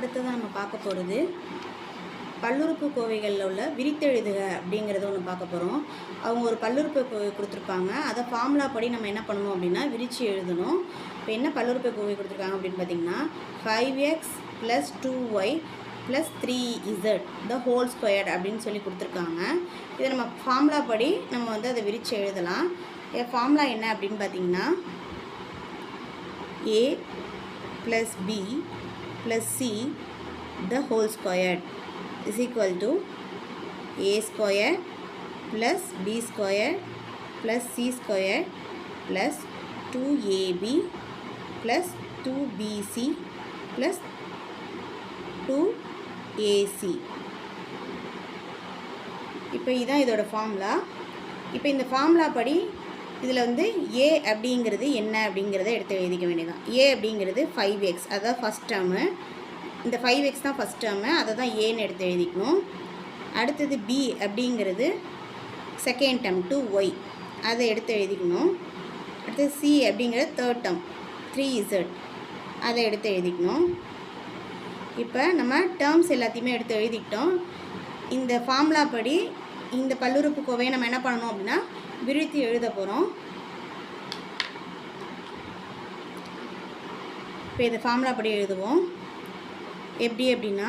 அடுத்ததாக நம்ம பார்க்க போகிறது பல்லுறுப்பு கோவைகளில் உள்ள விரித்தெழுதுக அப்படிங்கிறத ஒன்று பார்க்க போகிறோம் அவங்க ஒரு பல்லுறுப்பு கோவை கொடுத்துருப்பாங்க. அதை ஃபார்முலா படி நம்ம என்ன பண்ணணும் அப்படின்னா விரித்து எழுதணும். இப்போ என்ன பல்லுறுப்பு கோவை கொடுத்துருக்காங்க அப்படின்னு பார்த்தீங்கன்னா five x plus two y plus three z the whole squared அப்படின்னு சொல்லி கொடுத்துருக்காங்க. இதை நம்ம ஃபார்முலா படி நம்ம வந்து அதை விரித்து எழுதலாம். ஃபார்முலா என்ன அப்படின்னு பார்த்தீங்கன்னா A plus B plus c the whole squared is equal to a square plus b square plus c square plus 2ab plus 2bc plus 2ac இப்போ இதான் இதோட ஃபார்முலா இப்போ இந்த ஃபார்முலா படி இதில் வந்து ஏ அப்படிங்கிறது என்ன அப்படிங்கிறத எடுத்து எழுதிக்க வேண்டியதான் ஏ அப்படிங்கிறது ஃபைவ் எக்ஸ் அதுதான் ஃபஸ்ட் டேர்மு இந்த ஃபைவ் எக்ஸ் தான் ஃபஸ்ட் டேர்மு அதை தான் ஏன்னு எடுத்து எழுதிக்கணும். அடுத்தது பி அப்படிங்கிறது செகண்ட் டேர்ம் டூ ஒய் அதை எடுத்து எழுதிக்கணும். அடுத்தது சி அப்படிங்கிறது தேர்ட் டேர்ம் த்ரீ இசட் அதை எடுத்து எழுதிக்கணும். இப்போ நம்ம டேர்ம்ஸ் எல்லாத்தையுமே எடுத்து எழுதிக்கிட்டோம். இந்த ஃபார்முலா படி இந்த பல்லுறுப்பு கோவையை நம்ம என்ன பண்ணணும் அப்படின்னா விரித்து எழுத போகிறோம் இப்போ இதை ஃபார்முலா படி எழுதுவோம். எப்படி அப்படின்னா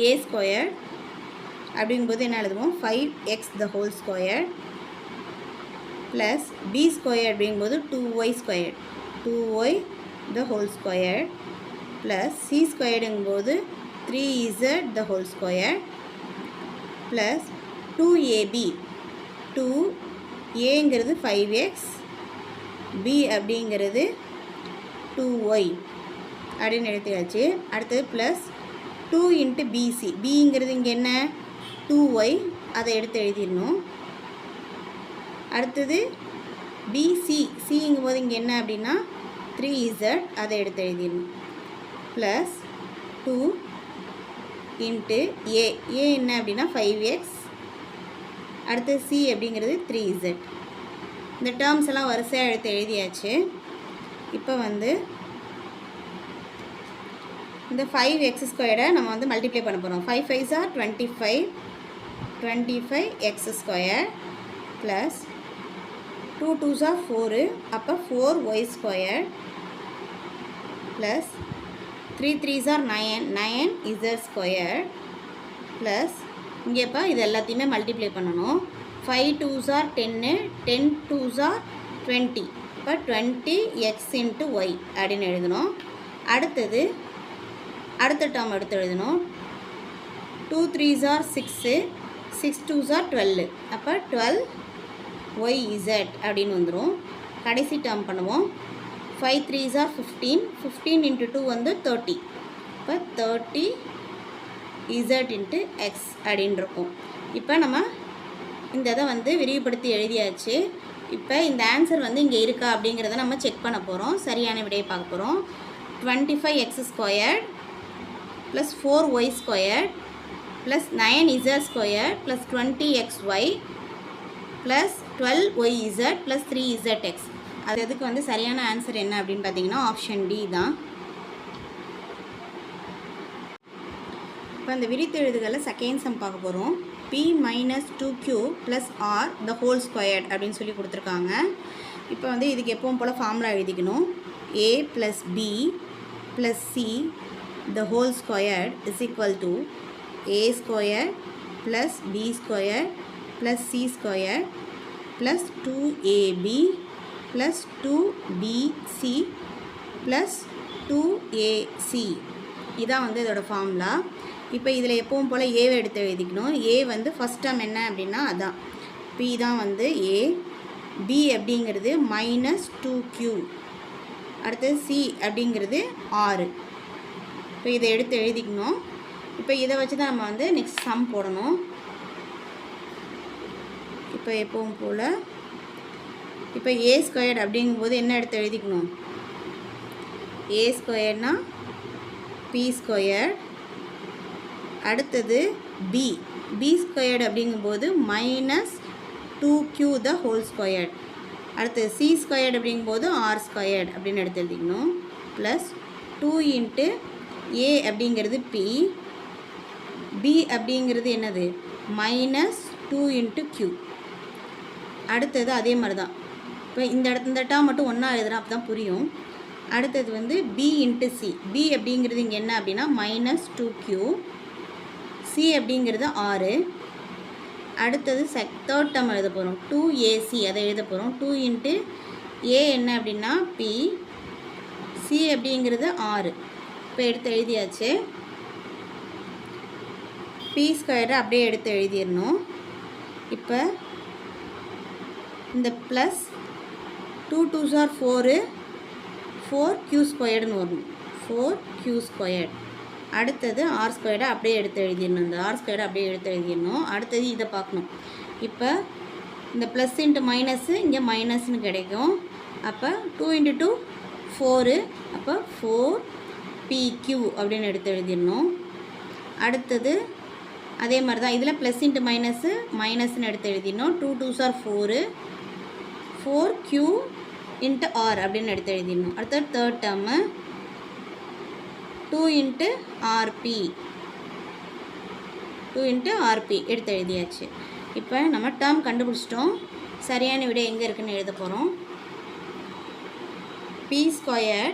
ஏ ஸ்கொயர் அப்படிங்கும்போது என்ன எழுதுவோம்? Five x the whole square plus b square அப்படிங்கும்போது two y square two y the whole square plus c ஸ்கொயர்டுங்கும்போது three z the whole square plus two a b two ஏங்கிறது ஃபைவ் எக்ஸ் பி அப்படிங்கிறது two y அப்படின்னு எடுத்துக்காச்சு. அடுத்தது plus two into PC பிங்கிறது இங்கே என்ன? Two Y அதை எடுத்து எழுதிடணும். அடுத்தது பிசி சிங்கும் போது இங்கே என்ன அப்படின்னா த்ரீ இசட் அதை எடுத்து எழுதிடணும். Plus two into a a என்ன அப்படின்னா ஃபைவ் எக்ஸ் அடுத்து சி அப்படிங்கிறது த்ரீ இசட் இந்த டேர்ம்ஸ் எல்லாம் வரிசையாக எடுத்து எழுதியாச்சு. இப்போ வந்து இந்த ஃபைவ் எக்ஸ் ஸ்கொயரை நம்ம வந்து மல்டிப்ளை பண்ண போகிறோம் five five are twenty five twenty five x square plus two twos four அப்போ four y square plus three threes are nine nine z square plus இங்கே இப்போ இது எல்லாத்தையுமே மல்டிப்ளை பண்ணணும். ஃபைவ் டூஸ் ஆர் டென்னு டென் டூஸ் ஆர் டுவெண்ட்டி இப்போ twenty x into y அப்படின்னு எழுதணும். அடுத்தது அடுத்த டேர்ம் எடுத்து எழுதணும். Two threes are six six twos are twelve அப்போ டுவெல் ஒய் இசட் அப்படின்னு வந்துடும் கடைசி டேர்ம் பண்ணுவோம். Five three are fifteen fifteen into two வந்து தேர்ட்டி இப்போ தேர்ட்டி இசட் இன்ட்டு எக்ஸ் அப்படின்னு இருக்கும். இப்போ நம்ம இந்த இதை வந்து விரிவுபடுத்தி எழுதியாச்சு. இப்போ இந்த ஆன்சர் வந்து இங்கே இருக்கா அப்படிங்கிறத நம்ம செக் பண்ண போகிறோம் சரியான விடையை பார்க்க போகிறோம் twenty five x square plus four y square plus nine z square plus twenty x y plus twelve y z plus three z x அது எதுக்கு வந்து சரியான ஆன்சர் என்ன அப்படின்னு பார்த்தீங்கன்னா ஆப்ஷன் டி தான். இப்போ இந்த விரித்தெழுதுகளில் செகண்ட் சம் பார்க்க போகிறோம் p minus two q plus r the whole squared அப்படின்னு சொல்லி கொடுத்துருக்காங்க. இப்போ வந்து இதுக்கு எப்பவும் போல் ஃபார்முலா எழுதிக்கணும். A plus b plus c the whole squared is equal to a square plus b square plus c square plus two a b plus two b c plus two a c இதான் வந்து இதோட formula இப்போ இதில் எப்பவும் போல் ஏவை எடுத்து எழுதிக்கணும். ஏ வந்து ஃபஸ்ட் டேர்ம் என்ன அப்படின்னா அதான். பி தான் வந்து ஏ பி அப்படிங்கிறது மைனஸ் டூ க்யூ அடுத்தது சி அப்படிங்கிறது ஆறு. இப்போ இதை எடுத்து எழுதிக்கணும். இப்போ இதை வச்சு தான் நம்ம வந்து நெக்ஸ்ட் சம் போடணும். இப்போ எப்பவும் போல் இப்போ ஏ ஸ்கொயர்ட் அப்படிங்கும்போது என்ன எடுத்து எழுதிக்கணும்? ஏ ஸ்கொயர்னா பி ஸ்கொயர் அடுத்தது பி பி ஸ்கொயர்டு அப்படிங்கும்போது minus two q the whole squared அடுத்தது சி ஸ்கொயர்டு அப்படிங்கும்போது ஆர் ஸ்கொயர்ட் அப்படின்னு எடுத்து எழுதிக்கணும். ப்ளஸ் டூ இன்ட்டு ஏ அப்படிங்கிறது பி பி அப்படிங்கிறது என்னது? மைனஸ் டூ இன்ட்டு க்யூ அடுத்தது அதே மாதிரி தான் இப்போ இந்த இடத்து இந்த டேர்ம் மட்டும் ஒன்றா எழுதுனா அப்போ தான் புரியும். அடுத்தது வந்து பி இன்ட்டு சி பி அப்படிங்கிறது இங்கே என்ன அப்படின்னா மைனஸ் டூ க்யூ சி அப்படிங்கிறது ஆறு. அடுத்தது செக் தேர்ட் டேர்ம் எழுத போகிறோம் டூ ஏசி அதை எழுத போகிறோம் டூ இன்ட்டு ஏ என்ன அப்படின்னா பி சி அப்படிங்கிறது ஆறு. இப்போ எடுத்து எழுதியாச்சு. பி ஸ்கொயரை அப்படியே எடுத்து எழுதிடணும். இப்போ இந்த plus two two sir four four Q ஸ்கொயர்டுன்னு வரணும் ஃபோர் க்யூ ஸ்கொயர்ட் அடுத்தது ஆர் ஸ்கொயர்டை அப்படியே எடுத்து எழுதிடணும். இந்த ஆர் ஸ்கொயர்டை அப்படியே எடுத்து எழுதிடணும். அடுத்தது இதை பார்க்கணும். இப்போ இந்த ப்ளஸ் இன்ட்டு மைனஸு இங்கே மைனஸ்னு கிடைக்கும். அப்போ டூ இன்ட்டு டூ ஃபோரு அப்போ ஃபோர் பி க்யூ அப்படின்னு எடுத்து எழுதிடணும். அடுத்தது அதே மாதிரி தான் இதில் ப்ளஸ் இன்ட்டு மைனஸு மைனஸ்னு எடுத்து எழுதிடணும். Two two sir four four q into r அப்படின்னு எடுத்து எழுதிடணும். அடுத்தது third term two into r p two into r p எடுத்து எழுதியாச்சு. இப்போ நம்ம டேர்ம் கண்டுபிடிச்சிட்டோம். சரியான விடை எங்கே இருக்குன்னு எழுத போகிறோம் பி ஸ்கொயர்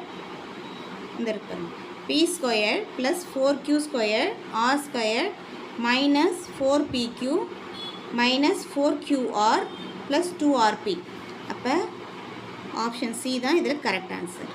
இந்த இருக்கிறோம் p square plus four q square r square minus four p q minus four q r plus two r p அப்போ ஆப்ஷன் சி தான் இதில் கரெக்ட் ஆன்சர்.